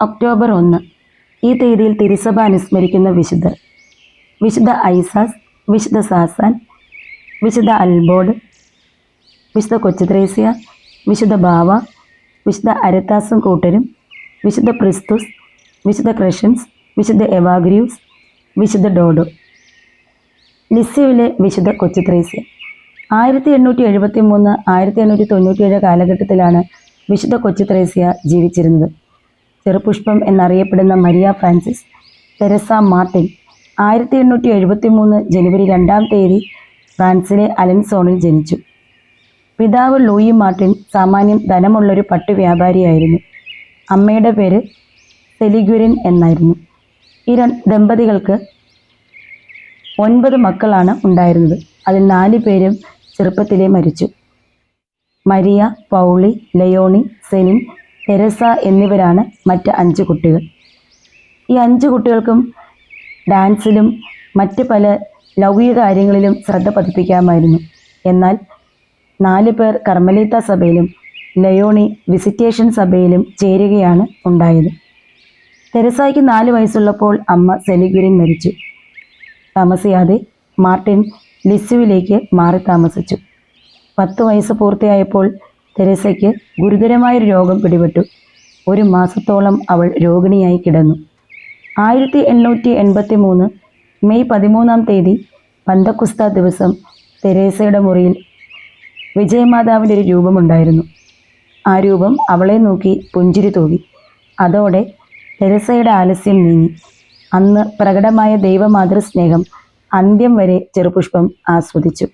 October ഒന്ന്. ഈ തീയതിയിൽ തിരുസഭ അനുസ്മരിക്കുന്ന വിശുദ്ധർ. വിശുദ്ധ ഐസാസ് വിശുദ്ധ സാസാൻ വിശുദ്ധ അൽബോർഡ് വിശുദ്ധ കൊച്ചുത്രേസ്യ വിശുദ്ധ ബാവ വിശുദ്ധ അരത്താസും കൂട്ടരും വിശുദ്ധ ക്രിസ്തുസ് വിശുദ്ധ ക്രഷൻസ് വിശുദ്ധ എവാഗ്രിയൂസ് വിശുദ്ധ ഡോഡോ. ലിസ്യുവിലെ വിശുദ്ധ കൊച്ചുത്രേസ്യ. ആയിരത്തി എണ്ണൂറ്റി എഴുപത്തി മൂന്ന് ആയിരത്തി എണ്ണൂറ്റി തൊണ്ണൂറ്റിയേഴ് കാലഘട്ടത്തിലാണ് വിശുദ്ധ കൊച്ചുത്രേസ്യ ജീവിച്ചിരുന്നത്. ചെറുപുഷ്പം എന്നറിയപ്പെടുന്ന മരിയ ഫ്രാൻസിസ് തെരസ മാർട്ടിൻ ആയിരത്തി എണ്ണൂറ്റി എഴുപത്തി മൂന്ന് ജനുവരി രണ്ടാം തീയതി ഫ്രാൻസിലെ അലൻസോണിൽ ജനിച്ചു. പിതാവ് ലൂയി മാർട്ടിൻ സാമാന്യം ധനമുള്ളൊരു പട്ടു വ്യാപാരിയായിരുന്നു. അമ്മയുടെ പേര് സെലിഗുരിൻ എന്നായിരുന്നു. ഈ ദമ്പതികൾക്ക് ഒൻപത് മക്കളാണ് ഉണ്ടായിരുന്നത്. അതിൽ നാല് പേരും ചെറുപ്പത്തിലേ മരിച്ചു. Maria Pauli Leonie Celine Theresa എന്നിവരാണ് മറ്റ് അഞ്ച് കുട്ടികൾ. ഈ അഞ്ച് കുട്ടികൾക്കും ഡാൻസിലും മറ്റ് പല ലൗകിക കാര്യങ്ങളിലും ശ്രദ്ധ പതിപ്പിക്കാമായിരുന്നു. എന്നാൽ നാല് പേർ കർമ്മലീത്ത സഭയിലും ലയോണി വിസിറ്റേഷൻ സഭയിലും ചേരുകയാണ് ഉണ്ടായത്. തെരസായ്ക്ക് നാല് വയസ്സുള്ളപ്പോൾ അമ്മ സെലിഗുരിൻ മരിച്ചു. താമസിയാതെ മാർട്ടിൻ ലിസുവിലേക്ക് മാറി താമസിച്ചു. പത്ത് വയസ്സ് പൂർത്തിയായപ്പോൾ തെരേസയ്ക്ക് ഗുരുതരമായൊരു രോഗം പിടിപെട്ടു. ഒരു മാസത്തോളം അവൾ രോഗിണിയായി കിടന്നു. ആയിരത്തി എണ്ണൂറ്റി എൺപത്തി മൂന്ന് മെയ് പതിമൂന്നാം തീയതി പന്തക്കുസ്ത ദിവസം തെരേസയുടെ മുറിയിൽ വിജയമാതാവിന്റെ ഒരു രൂപമുണ്ടായിരുന്നു. ആ രൂപം അവളെ നോക്കി പുഞ്ചിരി തൂകി. അതോടെ തെരേസയുടെ ആലസ്യം നീങ്ങി. അന്ന് പ്രകടമായ ദൈവമാതൃസ്നേഹം അന്ത്യം വരെ ചെറുപുഷ്പം ആസ്വദിച്ചു.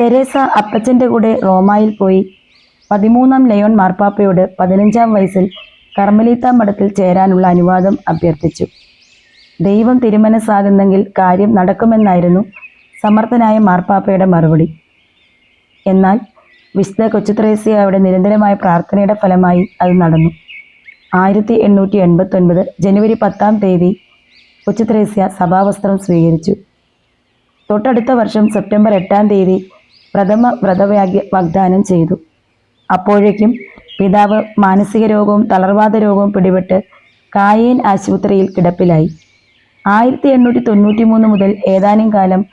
തെരേസ അപ്പച്ചന്റെ കൂടെ റോമായിൽ പോയി. പതിമൂന്നാം ലയോൺ മാർപ്പാപ്പയോട് പതിനഞ്ചാം വയസ്സിൽ കർമ്മലീത്ത മഠത്തിൽ ചേരാനുള്ള അനുവാദം അഭ്യർത്ഥിച്ചു. ദൈവം തിരുമനസ്സാകുന്നെങ്കിൽ കാര്യം നടക്കുമെന്നായിരുന്നു സമർത്ഥനായ മാർപ്പാപ്പയുടെ മറുപടി. എന്നാൽ വിശുദ്ധ കൊച്ചുത്രേസ്യയുടെ നിരന്തരമായ പ്രാർത്ഥനയുടെ ഫലമായി അത് നടന്നു. ആയിരത്തി എണ്ണൂറ്റി എൺപത്തൊൻപത് ജനുവരി പത്താം തീയതി കൊച്ചുത്രേസ്യ സഭാവസ്ത്രം സ്വീകരിച്ചു. തൊട്ടടുത്ത വർഷം സെപ്റ്റംബർ എട്ടാം തീയതി പ്രഥമ വ്രതവാഗ്യ വാഗ്ദാനം ചെയ്തു. അപ്പോഴേക്കും പിതാവ് മാനസിക രോഗവും തളർവാദ രോഗവും പിടിപെട്ട് കായേൻ ആശുപത്രിയിൽ കിടപ്പിലായി. ആയിരത്തി എണ്ണൂറ്റി തൊണ്ണൂറ്റി മൂന്ന് മുതൽ ഏതാനും കാലം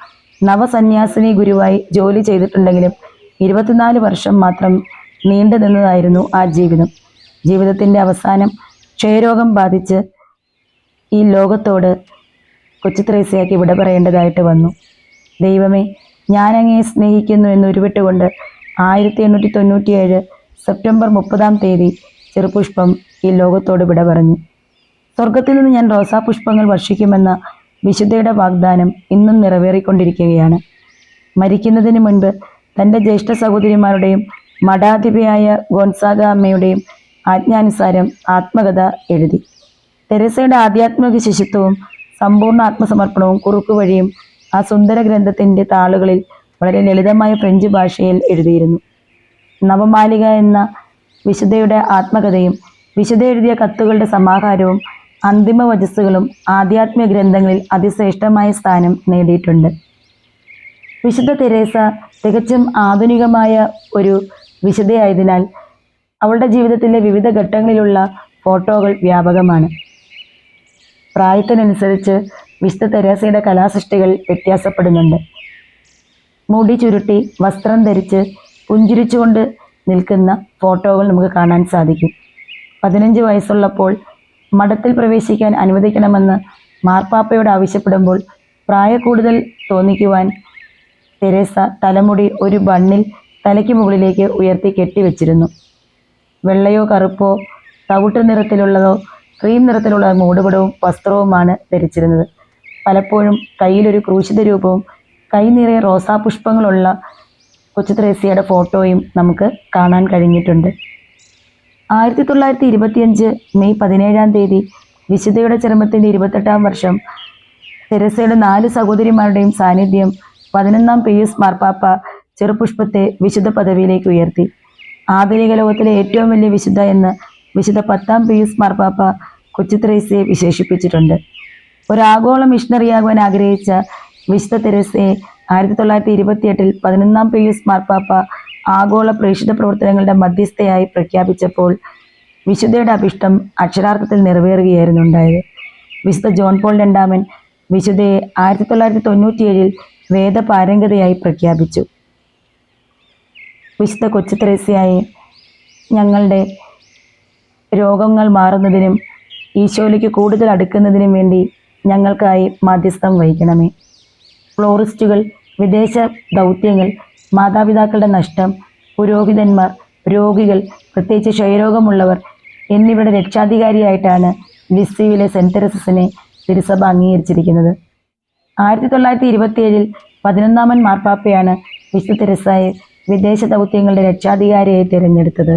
നവസന്യാസിനി ഗുരുവായി ജോലി ചെയ്തിട്ടുണ്ടെങ്കിലും ഇരുപത്തിനാല് വർഷം മാത്രം നീണ്ടു നിന്നതായിരുന്നു ആ ജീവിതം. ജീവിതത്തിന്റെ അവസാനം ക്ഷയരോഗം ബാധിച്ച് ഈ ലോകത്തോട് കൊച്ചു ത്രേസ്യയ്ക്ക് വിട പറയേണ്ടതായിട്ട് വന്നു. ദൈവമേ ഞാനങ്ങയെ സ്നേഹിക്കുന്നു എന്ന് ഉരുവിട്ടുകൊണ്ട് ആയിരത്തി എണ്ണൂറ്റി തൊണ്ണൂറ്റിയേഴ് സെപ്റ്റംബർ മുപ്പതാം തീയതി ചെറുപുഷ്പം ഈ ലോകത്തോട് വിട പറഞ്ഞു. സ്വർഗത്തിൽ നിന്ന് ഞാൻ റോസാപുഷ്പങ്ങൾ വർഷിക്കുമെന്ന വിശുദ്ധയുടെ വാഗ്ദാനം ഇന്നും നിറവേറിക്കൊണ്ടിരിക്കുകയാണ്. മരിക്കുന്നതിന് മുൻപ് തന്റെ ജ്യേഷ്ഠ സഹോദരിമാരുടെയും മഠാധിപയായ ഗോൺസാഗ അമ്മയുടെയും ആജ്ഞാനുസാരം ആത്മകഥ എഴുതി. തെരേസയുടെ ആധ്യാത്മിക ശിശുത്വവും സമ്പൂർണ ആത്മസമർപ്പണവും കുറുക്കു വഴിയും ആ സുന്ദര ഗ്രന്ഥത്തിന്റെ താളുകളിൽ വളരെ ലളിതമായ ഫ്രഞ്ച് ഭാഷയിൽ എഴുതിയിരുന്നു. നവമാലിക എന്ന വിശുദ്ധയുടെ ആത്മകഥയും വിശുദ്ധ എഴുതിയ കത്തുകളുടെ സമാഹാരവും അന്തിമ വചസ്സുകളും ആധ്യാത്മിക ഗ്രന്ഥങ്ങളിൽ അതിശ്രേഷ്ഠമായ സ്ഥാനം നേടിയിട്ടുണ്ട്. വിശുദ്ധ തെരേസ തികച്ചും ആധുനികമായ ഒരു വിശുദ്ധയായതിനാൽ അവളുടെ ജീവിതത്തിലെ വിവിധ ഘട്ടങ്ങളിലുള്ള ഫോട്ടോകൾ വ്യാപകമാണ്. പ്രായത്തിനനുസരിച്ച് വിശുദ്ധ തെരേസയുടെ കലാസൃഷ്ടികൾ വ്യത്യാസപ്പെടുന്നുണ്ട്. മുടി ചുരുട്ടി വസ്ത്രം ധരിച്ച് പുഞ്ചിരിച്ചുകൊണ്ട് നിൽക്കുന്ന ഫോട്ടോകൾ നമുക്ക് കാണാൻ സാധിക്കും. പതിനഞ്ച് വയസ്സുള്ളപ്പോൾ മഠത്തിൽ പ്രവേശിക്കാൻ അനുവദിക്കണമെന്ന് മാർപ്പാപ്പയോട് ആവശ്യപ്പെടുമ്പോൾ പ്രായക്കൂടുതൽ തോന്നിക്കുവാൻ തെരേസ തലമുടി ഒരു ബണ്ണിൽ തലയ്ക്ക് മുകളിലേക്ക് ഉയർത്തി കെട്ടിവെച്ചിരുന്നു വെള്ളയോ കറുപ്പോ തവിട്ട് നിറത്തിലുള്ളതോ ക്രീം നിറത്തിലുള്ള മൂടുപടവും വസ്ത്രവുമാണ് ധരിച്ചിരുന്നത്. പലപ്പോഴും കയ്യിലൊരു ക്രൂശിത രൂപവും കൈ നിറയെ റോസാപുഷ്പങ്ങളുള്ള കൊച്ചു ത്രേസ്യയുടെ ഫോട്ടോയും നമുക്ക് കാണാൻ കഴിഞ്ഞിട്ടുണ്ട്. ആയിരത്തി തൊള്ളായിരത്തി ഇരുപത്തിയഞ്ച് മെയ് പതിനേഴാം തീയതി വിശുദ്ധയുടെ ചരമത്തിന്റെ ഇരുപത്തെട്ടാം വർഷം തെരസയുടെ നാല് സഹോദരിമാരുടെയും സാന്നിധ്യം പതിനൊന്നാം പിയൂസ് മാർപ്പാപ്പ ചെറുപുഷ്പത്തെ വിശുദ്ധ പദവിയിലേക്ക് ഉയർത്തി. ആധുനിക ലോകത്തിലെ ഏറ്റവും വലിയ വിശുദ്ധ എന്ന് വിശുദ്ധ പത്താം പിയൂസ് മാർപ്പാപ്പ കൊച്ചു ത്രേസ്യയെ വിശേഷിപ്പിച്ചിട്ടുണ്ട്. ഒരു ആഗോള മിഷണറിയാകുവാൻ ആഗ്രഹിച്ച വിശുദ്ധ തെരേസയെ ആയിരത്തി തൊള്ളായിരത്തി ഇരുപത്തിയെട്ടിൽ പതിനൊന്നാം പിയൂസ് മാർപ്പാപ്പ ആഗോള പ്രേക്ഷിത പ്രവർത്തനങ്ങളുടെ മധ്യസ്ഥയായി പ്രഖ്യാപിച്ചപ്പോൾ വിശുദ്ധയുടെ അഭിഷ്ടം അക്ഷരാർത്ഥത്തിൽ നിറവേറുകയായിരുന്നു ഉണ്ടായത് വിശുദ്ധ ജോൺ പോൾ രണ്ടാമൻ വിശുദ്ധയെ ആയിരത്തി തൊള്ളായിരത്തി തൊണ്ണൂറ്റിയേഴിൽ വേദപാരംഗതയായി പ്രഖ്യാപിച്ചു. വിശുദ്ധ കൊച്ചു തെരേസയായി ഞങ്ങളുടെ രോഗങ്ങൾ മാറുന്നതിനും ഈശോയിലേക്ക് കൂടുതൽ അടുക്കുന്നതിനും വേണ്ടി ഞങ്ങൾക്കായി മധ്യസ്ഥം വഹിക്കണമേ. ഫ്ലോറിസ്റ്റുകൾ വിദേശ ദൗത്യങ്ങൾ മാതാപിതാക്കളുടെ നഷ്ടം പുരോഹിതന്മാർ രോഗികൾ പ്രത്യേകിച്ച് ക്ഷയരോഗമുള്ളവർ എന്നിവരുടെ രക്ഷാധികാരിയായിട്ടാണ് ലിസ്സിയിലെ സെന്റ് തെരസസിനെ തിരുസഭ അംഗീകരിച്ചിരിക്കുന്നത്. ആയിരത്തി തൊള്ളായിരത്തി ഇരുപത്തിയേഴിൽ പതിനൊന്നാമൻ മാർപ്പാപ്പയാണ് വിശുദ്ധ തെരസായെ വിദേശ ദൗത്യങ്ങളുടെ രക്ഷാധികാരിയായി തിരഞ്ഞെടുത്തത്.